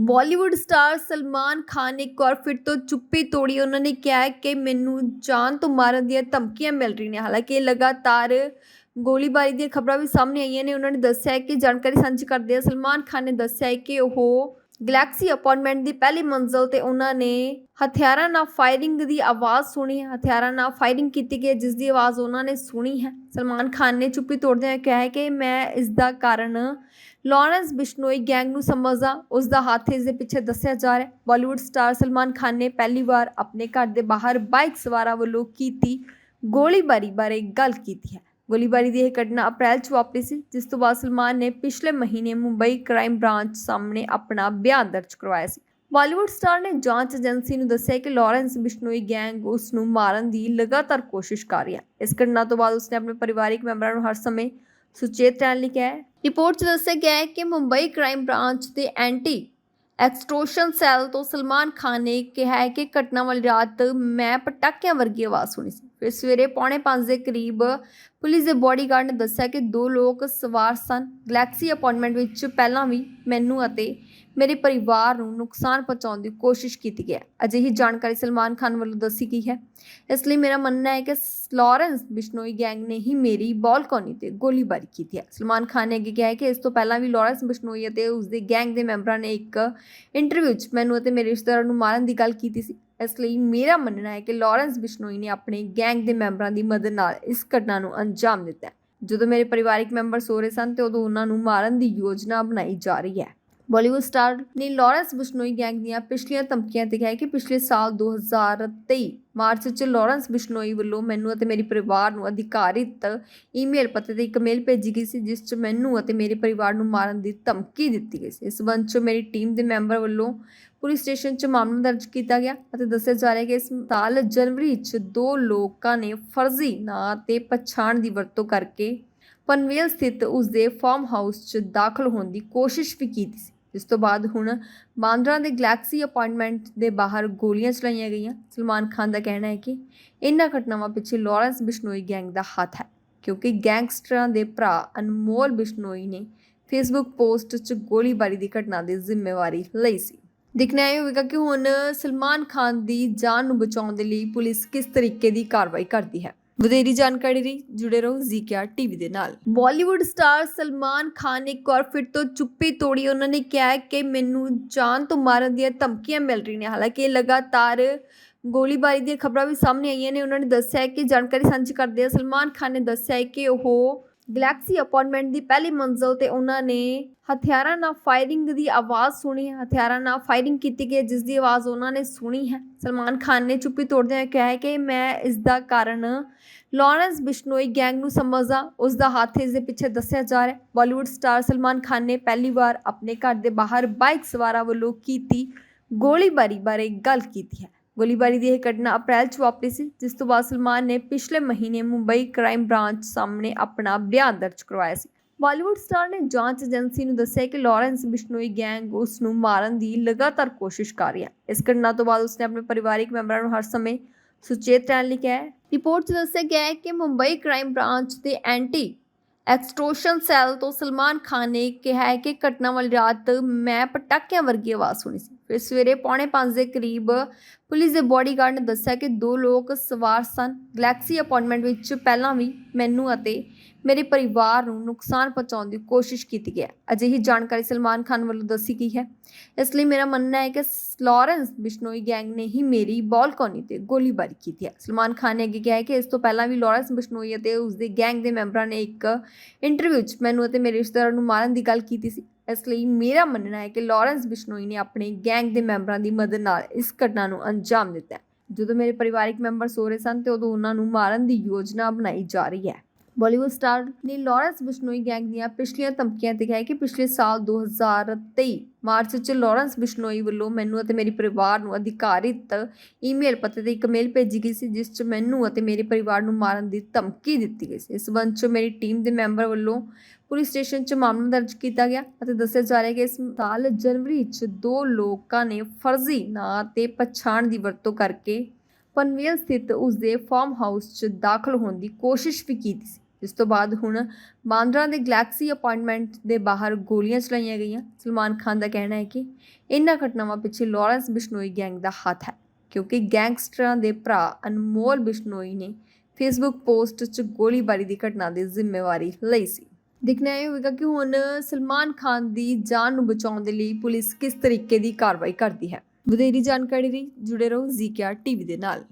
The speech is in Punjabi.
ਬਾਲੀਵੁੱਡ ਸਟਾਰ ਸਲਮਾਨ ਖਾਨ ਨੇ ਇੱਕ ਵਾਰ ਫਿਰ ਤੋਂ ਚੁੱਪੀ ਤੋੜੀ ਉਹਨਾਂ ਨੇ ਕਿਹਾ ਕਿ ਮੈਨੂੰ ਜਾਨ ਤੋਂ ਮਾਰਨ ਦੀਆਂ ਧਮਕੀਆਂ ਮਿਲ ਰਹੀਆਂ ਨੇ। ਹਾਲਾਂਕਿ ਲਗਾਤਾਰ ਗੋਲੀਬਾਰੀ ਦੀਆਂ ਖਬਰਾਂ ਵੀ ਸਾਹਮਣੇ ਆਈਆਂ ਨੇ। ਉਹਨਾਂ ਨੇ ਦੱਸਿਆ ਹੈ ਕਿ ਜਾਣਕਾਰੀ ਸਾਂਝੀ ਕਰਦੇ ਆ ਸਲਮਾਨ ਖਾਨ ਨੇ ਦੱਸਿਆ ਹੈ ਕਿ ਉਹ ਗੈਲੈਕਸੀ ਅਪਾਰਟਮੈਂਟ ਦੀ ਪਹਿਲੀ ਮੰਜ਼ਲ ਤੇ ਉਹਨਾਂ ਨੇ ਹਥਿਆਰਾਂ ਨਾਲ ਫਾਇਰਿੰਗ ਦੀ ਆਵਾਜ਼ ਸੁਣੀ ਹੈ। ਹਥਿਆਰਾਂ ਨਾਲ ਫਾਇਰਿੰਗ ਕੀਤੀ ਗਈ ਹੈ, ਜਿਸ ਦੀ ਆਵਾਜ਼ ਉਹਨਾਂ ਨੇ ਸੁਣੀ ਹੈ। ਸਲਮਾਨ ਖਾਨ ਨੇ ਚੁੱਪੀ ਤੋੜਦਿਆਂ ਕਿਹਾ ਹੈ ਕਿ ਮੈਂ ਇਸ ਦਾ ਕਾਰਨ ਲਾਰੈਂਸ ਬਿਸ਼ਨੋਈ ਗੈਂਗ ਨੂੰ ਸਮਝਦਾ ਉਸ ਦਾ ਹੱਥ ਇਸ ਦੇ ਪਿੱਛੇ ਦੱਸਿਆ ਜਾ ਰਿਹਾ ਹੈ। ਬਾਲੀਵੁੱਡ ਸਟਾਰ ਸਲਮਾਨ ਖਾਨ ਨੇ ਪਹਿਲੀ ਵਾਰ ਆਪਣੇ ਘਰ ਦੇ ਬਾਹਰ ਬਾਈਕ ਸਵਾਰਾਂ ਵੱਲੋਂ ਕੀਤੀ ਗੋਲੀਬਾਰੀ ਬਾਰੇ ਗੱਲ ਕੀਤੀ ਹੈ। ਗੋਲੀਬਾਰੀ ਦੀ ਇਹ ਘਟਨਾ ਅਪ੍ਰੈਲ 'ਚ ਵਾਪਰੀ ਸੀ, ਜਿਸ ਤੋਂ ਬਾਅਦ ਸਲਮਾਨ ਨੇ ਪਿਛਲੇ ਮਹੀਨੇ ਮੁੰਬਈ ਕ੍ਰਾਈਮ ਬ੍ਰਾਂਚ ਸਾਹਮਣੇ ਆਪਣਾ ਬਿਆਨ ਦਰਜ ਕਰਵਾਇਆ ਸੀ। ਬਾਲੀਵੁੱਡ ਸਟਾਰ ਨੇ ਜਾਂਚ ਏਜੰਸੀ ਨੂੰ ਦੱਸਿਆ ਕਿ ਲਾਰੈਂਸ ਬਿਸ਼ਨੋਈ ਗੈਂਗ ਉਸ ਨੂੰ ਮਾਰਨ ਦੀ ਲਗਾਤਾਰ ਕੋਸ਼ਿਸ਼ ਕਰ ਰਹੀ। ਹੈ ਇਸ ਘਟਨਾ ਤੋਂ ਬਾਅਦ ਉਸਨੇ ਆਪਣੇ ਪਰਿਵਾਰਕ ਮੈਂਬਰਾਂ ਨੂੰ ਹਰ ਸਮੇਂ ਸੁਚੇਤ ਰਹਿਣ ਲਈ ਕਿਹਾ ਹੈ। ਰਿਪੋਰਟ 'ਚ ਦੱਸਿਆ ਗਿਆ ਹੈ ਕਿ ਮੁੰਬਈ ਕ੍ਰਾਈਮ ਬ੍ਰਾਂਚ ਦੇ ਐਂਟੀ ਐਕਸਟ੍ਰੋਸ਼ਨ ਸੈੱਲ ਤੋਂ ਸਲਮਾਨ ਖਾਨ ਨੇ ਕਿਹਾ ਹੈ ਕਿ ਘਟਨਾ ਵਾਲੀ ਰਾਤ ਮੈਂ ਪਟਾਕਿਆਂ ਵਰਗੀ ਆਵਾਜ਼ ਸੁਣੀ ਸੀ। ਫਿਰ ਸਵੇਰੇ ਪੌਣੇ 5 ਦੇ ਕਰੀਬ ਪੁਲਿਸ ਦੇ ਬਾਡੀਗਾਰਡ ਨੇ ਦੱਸਿਆ ਕਿ ਦੋ ਲੋਕ ਸਵਾਰ ਸਨ। ਗਲੈਕਸੀ ਅਪਾਰਟਮੈਂਟ ਵਿੱਚ ਪਹਿਲਾਂ ਵੀ ਮੈਨੂੰ ਅਤੇ ਮੇਰੇ ਪਰਿਵਾਰ ਨੂੰ ਨੁਕਸਾਨ ਪਹੁੰਚਾਉਣ ਦੀ ਕੋਸ਼ਿਸ਼ ਕੀਤੀ ਗਈ ਹੈ। ਅਜਿਹੀ ਜਾਣਕਾਰੀ ਸਲਮਾਨ ਖਾਨ ਵੱਲੋਂ ਦੱਸੀ ਗਈ ਹੈ। ਇਸ ਲਈ ਮੇਰਾ ਮੰਨਣਾ ਹੈ ਕਿ ਲਾਰੈਂਸ ਬਿਸ਼ਨੋਈ ਗੈਂਗ ਨੇ ਹੀ ਮੇਰੀ ਬਾਲਕੋਨੀ ਤੇ ਗੋਲੀਬਾਰੀ ਕੀਤੀ ਹੈ। ਸਲਮਾਨ ਖਾਨ ਨੇ ਅੱਗੇ ਕਿਹਾ ਹੈ ਕਿ ਇਸ ਤੋਂ ਪਹਿਲਾਂ ਵੀ ਲਾਰੈਂਸ ਬਿਸ਼ਨੋਈ ਅਤੇ ਉਸ ਦੇ ਗੈਂਗ ਦੇ ਮੈਂਬਰਾਂ ਨੇ ਇੱਕ ਇੰਟਰਵਿਊ 'ਚ ਮੈਨੂੰ ਅਤੇ ਮੇਰੇ ਰਿਸ਼ਤੇਦਾਰਾਂ ਨੂੰ ਮਾਰਨ ਦੀ ਗੱਲ ਕੀਤੀ ਸੀ। ਇਸ ਲਈ ਮੇਰਾ ਮੰਨਣਾ ਹੈ ਕਿ ਲਾਰੈਂਸ ਬਿਸ਼ਨੋਈ ਨੇ ਆਪਣੇ ਗੈਂਗ ਦੇ ਮੈਂਬਰਾਂ ਦੀ ਮਦਦ ਨਾਲ ਇਸ ਘਟਨਾ ਨੂੰ ਅੰਜਾਮ ਦਿੱਤਾ ਜਦੋਂ ਮੇਰੇ ਪਰਿਵਾਰਕ ਮੈਂਬਰ ਸੋ ਰਹੇ ਸਨ ਤੇ ਉਦੋਂ ਉਹਨਾਂ ਨੂੰ ਮਾਰਨ ਦੀ ਯੋਜਨਾ ਬਣਾਈ ਜਾ ਰਹੀ ਹੈ। ਬਾਲੀਵੁੱਡ ਸਟਾਰ ਨੇ ਲਾਰੈਂਸ ਬਿਸ਼ਨੋਈ ਗੈਂਗ ਦੀਆਂ ਪਿਛਲੀਆਂ ਧਮਕੀਆਂ ਤੇ ਕਿਹਾ ਕਿ ਪਿਛਲੇ ਸਾਲ 2023 ਮਾਰਚ 'ਚ ਲਾਰੈਂਸ ਬਿਸ਼ਨੋਈ ਵੱਲੋਂ ਮੈਨੂੰ ਅਤੇ ਮੇਰੇ ਪਰਿਵਾਰ ਨੂੰ ਅਧਿਕਾਰਿਤ ਈਮੇਲ ਪਤੇ ਤੇ ਇੱਕ ਮੇਲ ਭੇਜੀ ਗਈ ਸੀ, ਜਿਸ 'ਚ ਮੈਨੂੰ ਅਤੇ ਮੇਰੇ ਪਰਿਵਾਰ ਨੂੰ ਮਾਰਨ ਦੀ ਧਮਕੀ ਦਿੱਤੀ ਗਈ ਸੀ। ਇਸ ਸੰਬੰਧ 'ਚ ਮੇਰੀ ਟੀਮ ਦੇ ਮੈਂਬਰ ਵੱਲੋਂ ਪੁਲਿਸ ਸਟੇਸ਼ਨ 'ਚ ਮਾਮਲਾ ਦਰਜ ਕੀਤਾ ਗਿਆ ਅਤੇ ਦੱਸਿਆ ਜਾ ਰਿਹਾ ਕਿ ਇਸ ਸਾਲ ਜਨਵਰੀ 'ਚ ਦੋ ਲੋਕਾਂ ਨੇ ਫਰਜ਼ੀ ਨਾਂ ਤੇ ਪਛਾਣ ਦੀ ਵਰਤੋਂ ਕਰਕੇ ਪਨਵੇਲ ਸਥਿਤ ਉਸਦੇ ਫਾਰਮ ਹਾਊਸ 'ਚ ਦਾਖਲ ਹੋਣ ਦੀ ਕੋਸ਼ਿਸ਼ ਵੀ ਕੀਤੀ ਸੀ। ਜਿਸ ਤੋਂ ਬਾਅਦ ਹੁਣ ਬਾਂਦਰਾ ਦੇ ਗਲੈਕਸੀ ਅਪਾਰਟਮੈਂਟ ਦੇ ਬਾਹਰ ਗੋਲੀਆਂ ਚਲਾਈਆਂ ਗਈਆਂ। ਸਲਮਾਨ ਖਾਨ ਦਾ ਕਹਿਣਾ ਹੈ ਕਿ ਇਨ੍ਹਾਂ ਘਟਨਾਵਾਂ ਪਿੱਛੇ ਲਾਰੈਂਸ ਬਿਸ਼ਨੋਈ ਗੈਂਗ ਦਾ ਹੱਥ ਹੈ, ਕਿਉਂਕਿ ਗੈਂਗਸਟਰਾਂ ਦੇ ਭਰਾ ਅਨਮੋਲ ਬਿਸ਼ਨੋਈ ਨੇ ਫੇਸਬੁੱਕ ਪੋਸਟ 'ਚ ਗੋਲੀਬਾਰੀ ਦੀ ਘਟਨਾ ਦੀ ਜ਼ਿੰਮੇਵਾਰੀ ਲਈ ਸੀ। ਦੇਖਣਾ ਇਹ ਹੋਵੇਗਾ ਕਿ ਹੁਣ ਸਲਮਾਨ ਖਾਨ ਦੀ ਜਾਨ ਨੂੰ ਬਚਾਉਣ ਦੇ ਲਈ ਪੁਲਿਸ ਕਿਸ ਤਰੀਕੇ ਦੀ ਕਾਰਵਾਈ ਕਰਦੀ ਹੈ। ਵਧੇਰੀ ਜਾਣਕਾਰੀ ਲਈ ਜੁੜੇ ਰਹੋ ਜ਼ੀਕਿਆ ਟੀਵੀ ਦੇ ਨਾਲ। ਬਾਲੀਵੁੱਡ ਸਟਾਰ ਸਲਮਾਨ ਖਾਨ ਨੇ ਇੱਕ ਵਾਰ ਫਿਰ ਤੋਂ ਚੁੱਪੀ ਤੋੜੀ ਉਹਨਾਂ ਨੇ ਕਿਹਾ ਕਿ ਮੈਨੂੰ ਜਾਨ ਤੋਂ ਮਾਰਨ ਦੀਆਂ ਧਮਕੀਆਂ ਮਿਲ ਰਹੀਆਂ ਨੇ। ਹਾਲਾਂਕਿ ਲਗਾਤਾਰ ਗੋਲੀਬਾਰੀ ਦੀਆਂ ਖਬਰਾਂ ਵੀ ਸਾਹਮਣੇ ਆਈਆਂ ਨੇ। ਉਹਨਾਂ ਨੇ ਦੱਸਿਆ ਹੈ ਕਿ ਜਾਣਕਾਰੀ ਸਾਂਝੀ ਕਰਦੇ ਆ ਸਲਮਾਨ ਖਾਨ ਨੇ ਦੱਸਿਆ ਹੈ ਕਿ ਉਹ ਗਲੈਕਸੀ ਅਪਾਰਟਮੈਂਟ ਦੀ ਪਹਿਲੀ ਮੰਜ਼ਲ ਤੇ ਉਹਨਾਂ ਨੇ ਹਥਿਆਰਾਂ ਨਾਲ ਫਾਇਰਿੰਗ ਦੀ ਆਵਾਜ਼ ਸੁਣੀ ਹੈ। ਹਥਿਆਰਾਂ ਨਾਲ ਫਾਇਰਿੰਗ ਕੀਤੀ ਗਈ ਹੈ, ਜਿਸ ਦੀ ਆਵਾਜ਼ ਉਹਨਾਂ ਨੇ ਸੁਣੀ ਹੈ। ਸਲਮਾਨ ਖਾਨ ਨੇ ਚੁੱਪੀ ਤੋੜਦਿਆਂ ਕਿਹਾ ਹੈ ਕਿ ਮੈਂ ਇਸ ਦਾ ਕਾਰਨ ਲਾਰੈਂਸ ਬਿਸ਼ਨੋਈ ਗੈਂਗ ਨੂੰ ਸਮਝਦਾ ਉਸ ਦਾ ਹੱਥ ਇਸ ਦੇ ਪਿੱਛੇ ਦੱਸਿਆ ਜਾ ਰਿਹਾ ਹੈ। ਬਾਲੀਵੁੱਡ ਸਟਾਰ ਸਲਮਾਨ ਖਾਨ ਨੇ ਪਹਿਲੀ ਵਾਰ ਆਪਣੇ ਘਰ ਦੇ ਬਾਹਰ ਬਾਈਕ ਸਵਾਰਾਂ ਵੱਲੋਂ ਕੀਤੀ ਗੋਲੀਬਾਰੀ ਬਾਰੇ ਗੱਲ ਕੀਤੀ ਹੈ। ਗੋਲੀਬਾਰੀ ਦੀ ਇਹ ਘਟਨਾ ਅਪ੍ਰੈਲ 'ਚ ਵਾਪਰੀ ਸੀ, ਜਿਸ ਤੋਂ ਬਾਅਦ ਸਲਮਾਨ ਨੇ ਪਿਛਲੇ ਮਹੀਨੇ ਮੁੰਬਈ ਕ੍ਰਾਈਮ ਬ੍ਰਾਂਚ ਸਾਹਮਣੇ ਆਪਣਾ ਬਿਆਨ ਦਰਜ ਕਰਵਾਇਆ ਸੀ। ਬਾਲੀਵੁੱਡ ਸਟਾਰ ਨੇ ਜਾਂਚ ਏਜੰਸੀ ਨੂੰ ਦੱਸਿਆ ਕਿ ਲਾਰੈਂਸ ਬਿਸ਼ਨੋਈ ਗੈਂਗ ਉਸ ਨੂੰ ਮਾਰਨ ਦੀ ਲਗਾਤਾਰ ਕੋਸ਼ਿਸ਼ ਕਰ ਰਹੀ ਹੈ। ਇਸ ਘਟਨਾ ਤੋਂ ਬਾਅਦ ਉਸਨੇ ਆਪਣੇ ਪਰਿਵਾਰਕ ਮੈਂਬਰਾਂ ਨੂੰ ਹਰ ਸਮੇਂ ਸੁਚੇਤ ਰਹਿਣ ਲਈ ਕਿਹਾ ਹੈ। ਰਿਪੋਰਟ 'ਚ ਦੱਸਿਆ ਗਿਆ ਹੈ ਕਿ ਮੁੰਬਈ ਕ੍ਰਾਈਮ ਬ੍ਰਾਂਚ ਦੇ ਐਂਟੀ ਐਕਸਟ੍ਰੋਸ਼ਨ ਸੈੱਲ ਤੋਂ ਸਲਮਾਨ ਖਾਨ ਨੇ ਕਿਹਾ ਹੈ ਕਿ ਘਟਨਾ ਵਾਲੀ ਰਾਤ ਮੈਂ ਪਟਾਕਿਆਂ ਵਰਗੀ ਆਵਾਜ਼ ਸੁਣੀ ਸੀ। ਫਿਰ ਸਵੇਰੇ ਪੌਣੇ 5 ਦੇ ਕਰੀਬ ਪੁਲਿਸ ਦੇ ਬਾਡੀਗਾਰਡ ਨੇ ਦੱਸਿਆ ਕਿ ਦੋ ਲੋਕ ਸਵਾਰ ਸਨ। ਗਲੈਕਸੀ ਅਪਾਰਟਮੈਂਟ ਵਿੱਚ ਪਹਿਲਾਂ ਵੀ ਮੈਨੂੰ ਅਤੇ ਮੇਰੇ ਪਰਿਵਾਰ ਨੂੰ ਨੁਕਸਾਨ ਪਹੁੰਚਾਉਣ ਦੀ ਕੋਸ਼ਿਸ਼ ਕੀਤੀ ਗਈ ਹੈ। ਅਜਿਹੀ ਜਾਣਕਾਰੀ ਸਲਮਾਨ ਖਾਨ ਵੱਲੋਂ ਦੱਸੀ ਗਈ ਹੈ। ਇਸ ਲਈ ਮੇਰਾ ਮੰਨਣਾ ਹੈ ਕਿ ਲਾਰੈਂਸ ਬਿਸ਼ਨੋਈ ਗੈਂਗ ਨੇ ਹੀ ਮੇਰੀ ਬਾਲਕੋਨੀ ਤੇ ਗੋਲੀਬਾਰੀ ਕੀਤੀ ਹੈ। ਸਲਮਾਨ ਖਾਨ ਨੇ ਅੱਗੇ ਕਿਹਾ ਹੈ ਕਿ ਇਸ ਤੋਂ ਪਹਿਲਾਂ ਵੀ ਲਾਰੈਂਸ ਬਿਸ਼ਨੋਈ ਅਤੇ ਉਸ ਦੇ ਗੈਂਗ ਦੇ ਮੈਂਬਰਾਂ ਨੇ ਇੱਕ ਇੰਟਰਵਿਊ 'ਚ ਮੈਨੂੰ ਅਤੇ ਮੇਰੇ ਰਿਸ਼ਤੇਦਾਰਾਂ ਨੂੰ ਮਾਰਨ ਦੀ ਗੱਲ ਕੀਤੀ ਸੀ। ਇਸ ਲਈ ਮੇਰਾ ਮੰਨਣਾ ਹੈ ਕਿ ਲਾਰੈਂਸ ਬਿਸ਼ਨੋਈ ਨੇ ਆਪਣੇ ਗੈਂਗ ਦੇ ਮੈਂਬਰਾਂ ਦੀ ਮਦਦ ਨਾਲ ਇਸ ਘਟਨਾ ਨੂੰ ਅੰਜਾਮ ਦਿੱਤਾ ਜਦੋਂ ਮੇਰੇ ਪਰਿਵਾਰਕ ਮੈਂਬਰ ਸੋ ਰਹੇ ਸਨ ਤੇ ਉਦੋਂ ਉਹਨਾਂ ਨੂੰ ਮਾਰਨ ਦੀ ਯੋਜਨਾ ਬਣਾਈ ਜਾ ਰਹੀ ਹੈ। ਬਾਲੀਵੁੱਡ ਸਟਾਰ ਨੇ ਲਾਰੈਂਸ ਬਿਸ਼ਨੋਈ ਗੈਂਗ ਦੀਆਂ ਪਿਛਲੀਆਂ ਧਮਕੀਆਂ ਤੇ ਕਿਹਾ ਕਿ ਪਿਛਲੇ ਸਾਲ 2023 ਮਾਰਚ ਵਿੱਚ ਲਾਰੈਂਸ ਬਿਸ਼ਨੋਈ ਵੱਲੋਂ ਮੈਨੂੰ ਅਤੇ ਮੇਰੇ ਪਰਿਵਾਰ ਨੂੰ ਅਧਿਕਾਰਿਤ ਈਮੇਲ ਪਤੇ ਤੇ ਇੱਕ ਮੇਲ ਭੇਜੀ ਗਈ ਸੀ, ਜਿਸ 'ਚ ਮੈਨੂੰ ਅਤੇ ਮੇਰੇ ਪਰਿਵਾਰ ਨੂੰ ਮਾਰਨ ਦੀ ਧਮਕੀ ਦਿੱਤੀ ਗਈ ਸੀ। ਇਸ ਸੰਬੰਧ 'ਚ ਮੇਰੀ ਟੀਮ ਦੇ ਮੈਂਬਰ ਵੱਲੋਂ ਪੁਲਿਸ ਸਟੇਸ਼ਨ 'ਚ ਮਾਮਲਾ ਦਰਜ ਕੀਤਾ ਗਿਆ ਅਤੇ ਦੱਸਿਆ ਜਾ ਰਿਹਾ ਕਿ ਇਸ ਸਾਲ ਜਨਵਰੀ 'ਚ ਦੋ ਲੋਕਾਂ ਨੇ ਫਰਜ਼ੀ ਨਾਂ ਤੇ ਪਛਾਣ ਦੀ ਵਰਤੋਂ ਕਰਕੇ ਪਨਵੇਲ ਸਥਿਤ ਉਸ ਦੇ ਫਾਰਮ ਹਾਊਸ 'ਚ ਦਾਖਲ ਹੋਣ ਦੀ ਕੋਸ਼ਿਸ਼ ਵੀ ਕੀਤੀ ਸੀ। ਜਿਸ ਤੋਂ ਬਾਅਦ ਹੁਣ ਬਾਂਦਰਾ ਦੇ ਗਲੈਕਸੀ ਅਪਾਰਟਮੈਂਟ ਦੇ ਬਾਹਰ ਗੋਲੀਆਂ ਚਲਾਈਆਂ ਗਈਆਂ। ਸਲਮਾਨ ਖਾਨ ਦਾ ਕਹਿਣਾ ਹੈ ਕਿ ਇਨ੍ਹਾਂ ਘਟਨਾਵਾਂ ਪਿੱਛੇ ਲਾਰੈਂਸ ਬਿਸ਼ਨੋਈ ਗੈਂਗ ਦਾ ਹੱਥ ਹੈ, ਕਿਉਂਕਿ ਗੈਂਗਸਟਰਾਂ ਦੇ ਭਰਾ ਅਨਮੋਲ ਬਿਸ਼ਨੋਈ ਨੇ ਫੇਸਬੁੱਕ ਪੋਸਟ 'ਚ ਗੋਲੀਬਾਰੀ ਦੀ ਘਟਨਾ ਦੀ ਜ਼ਿੰਮੇਵਾਰੀ ਲਈ ਸੀ। ਦੇਖਣਾ ਇਹ ਹੋਵੇਗਾ ਕਿ ਹੁਣ ਸਲਮਾਨ ਖਾਨ ਦੀ ਜਾਨ ਨੂੰ ਬਚਾਉਣ ਦੇ ਲਈ ਪੁਲਿਸ ਕਿਸ ਤਰੀਕੇ ਦੀ ਕਾਰਵਾਈ ਕਰਦੀ ਹੈ। ਵਧੇਰੀ ਜਾਣਕਾਰੀ ਲਈ ਜੁੜੇ ਰਹੋ ਜ਼ੀਕਿਆ ਟੀਵੀ ਦੇ ਨਾਲ।